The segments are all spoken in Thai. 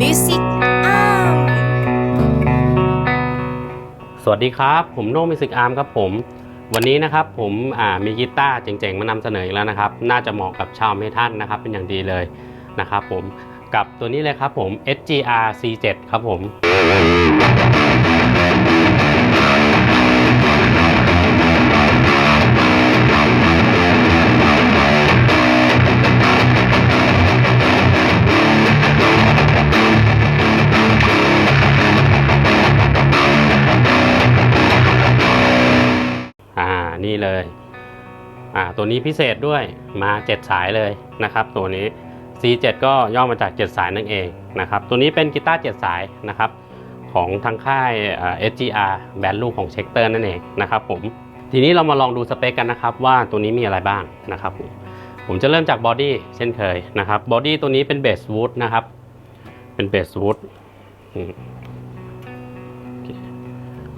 Music Arm สวัสดีครับ ผมโน้มิวสิกอาร์มครับผม วันนี้นะครับผมมีกีตาร์เจ๋งๆ มานำเสนออีกแล้วนะครับ น่าจะเหมาะกับชาวเมทัลนะครับ เป็นอย่างดีเลยนะครับผม กับตัวนี้เลยครับผม SGR C7 ครับผม ตัวนี้พิเศษด้วยมา 7 สายเลยนะครับ ตัวนี้ C7 ก็ย่อมาจาก 7 สายนั่นเองนะครับ ตัวนี้เป็นกีตาร์7สายนะครับของทางค่ายอ่า SGR แบรนด์ลูกของเช็คเตอร์นั่นเองนะครับผมทีนี้เรามาลองดูสเปคกันนะครับว่าตัวนี้มีอะไรบ้างนะครับผมผมจะเริ่มจากบอดี้เช่นเคยนะครับบอดี้ตัวนี้เป็นเบสวูดนะครับ เป็นเบสวูด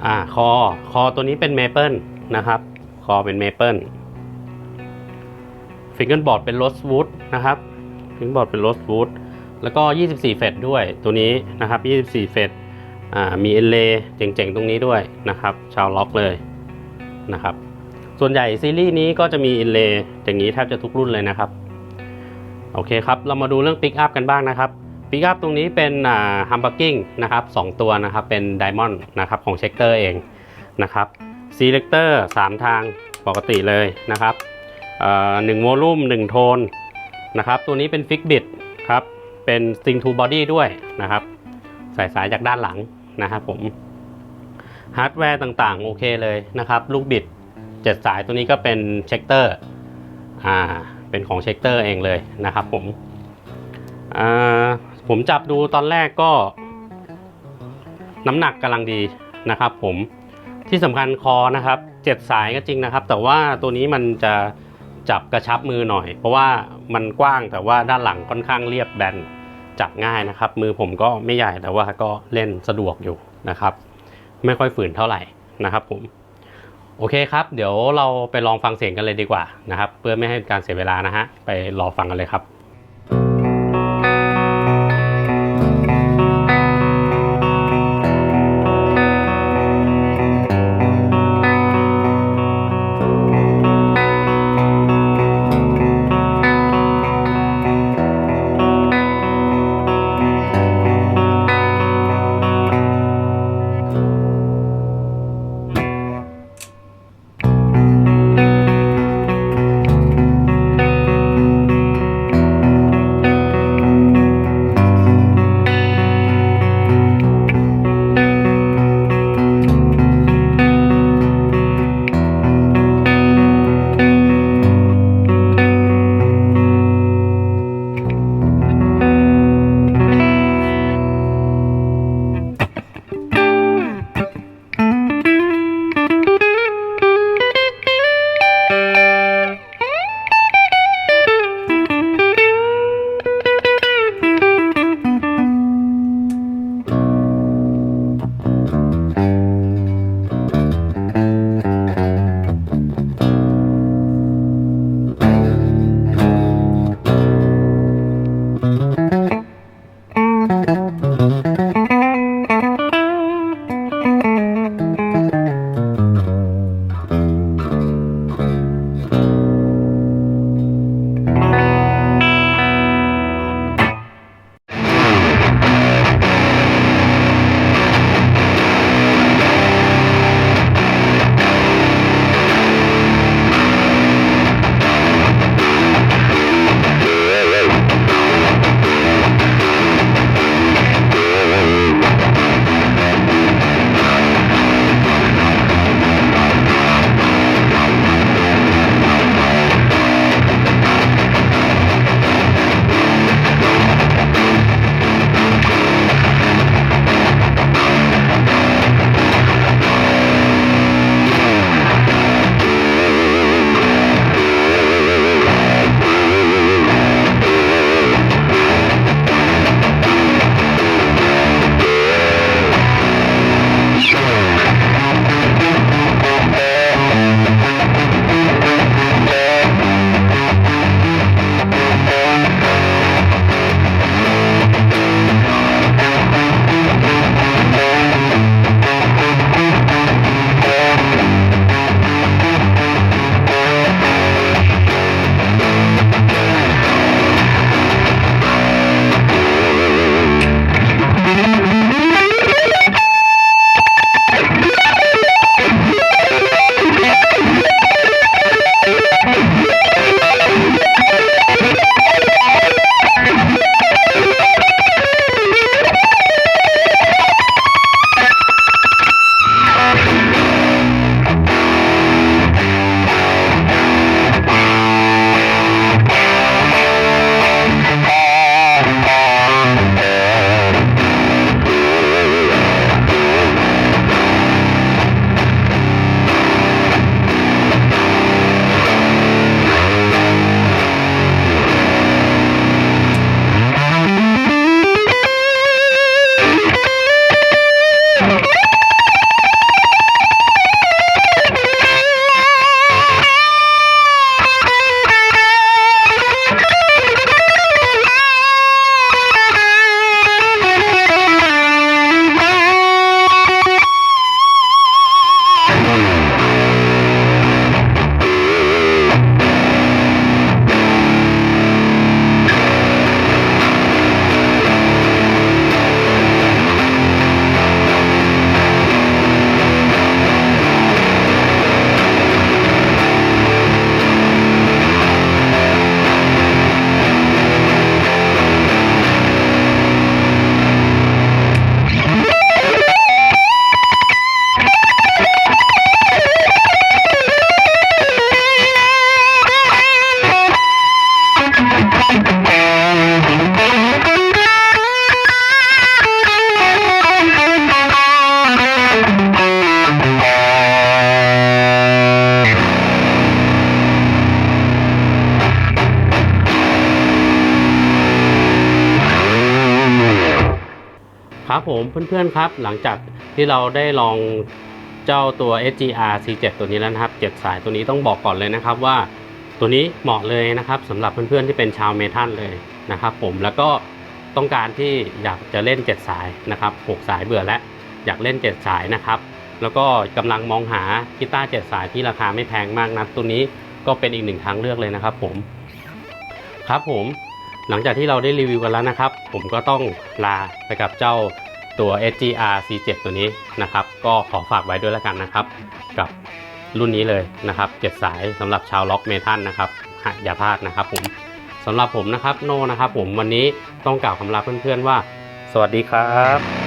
อ่าคอคอตัวนี้เป็นเมเปิลนะครับ คอเป็นเมเปิล ฟิงเกิลบอร์ดเป็นโรสวูดนะครับฟิงเกิลบอร์ดเป็นโรสวูดแล้วก็ 24 เฟดด้วยตัวนี้นะครับ 24 เฟดมีเอเลเจ๋งๆ ตรงนี้ด้วยนะครับ ชาวล็อกเลยนะครับ ส่วนใหญ่ซีรีส์นี้ก็จะมีเอินเลย์อย่างนี้แทบจะทุกรุ่นเลยนะครับ โอเคครับ เรามาดูเรื่องปิกอัพกันบ้างนะครับปิกอัพตรงนี้เป็นฮัมบักกิ้งนะครับสองตัวนะครับ เป็นไดมอนด์นะครับของเช็คเตอร์เองนะครับซีเล c เตอร์สามทางปกติเลยนะครับ หนึ่งโวลูมหนึ่งโทนนะครับ ตัวนี้เป็นฟิกบิดครับเป็นสิงทูบอดี้ด้วยนะครับใส่สายจากด้านหลังนะครับผมฮาร์ดแวร์ต่างๆ โอเคเลยนะครับ ลูกบิดเจ็ดสายตัวนี้ก็เป็นเช็คเตอร์อ่าเป็นของเช็คเตอร์เองเลยนะครับผมอ่าผมจับดูตอนแรกก็ น้ำหนักกำลังดีนะครับผมที่สำคัญคอนะครับเจ็ดสายก็จริงนะครับ แต่ว่าตัวนี้มันจะ จับกระชับมือหน่อย เพราะว่ามันกว้างแต่ว่าด้านหลังค่อนข้างเรียบแบนจับง่ายนะครับ มือผมก็ไม่ใหญ่แต่ว่าก็เล่นสะดวกอยู่นะครับ ไม่ค่อยฝืนเท่าไหร่นะครับผมโอเคครับ เดี๋ยวเราไปลองฟังเสียงกันเลยดีกว่านะครับ เพื่อไม่ให้การเสียเวลานะฮะไปรอฟังกันเลยครับ ครับผมเพื่อนๆครับ หลังจากที่เราได้ลองเจ้าตัว SGR C7 ตัวนี้แล้วนะครับ 7 สายตัวนี้ต้องบอกก่อนเลยนะครับว่าตัวนี้เหมาะเลยนะครับสำหรับเพื่อนๆที่เป็นชาวเมทัลเลยนะครับ ผมแล้วก็ต้องการที่อยากจะเล่น 7 สายนะครับ6สายเบื่อแล้วอยากเล่น 7 สายนะครับ แล้วก็กำลังมองหากีตาร์7สายที่ราคาไม่แพงมากนะตัวนี้ก็เป็นอีกหนึ่งทางเลือกเลยนะครับ ผม ครับผม หลังจากที่เราได้รีวิวกันแล้วนะครับ ผมก็ต้องลาไปกับเจ้าตัว SGR C7 ตัวนี้นะครับ ก็ขอฝากไว้ด้วยแล้วกันนะครับ กับรุ่นนี้เลยนะครับ7สายสำหรับชาวล็อกเมทัลนะครับอย่าพลาดนะครับผมสำหรับผมนะครับโนนะครับผมวันนี้ต้องกล่าวคำลาเพื่อนๆว่า สวัสดีครับ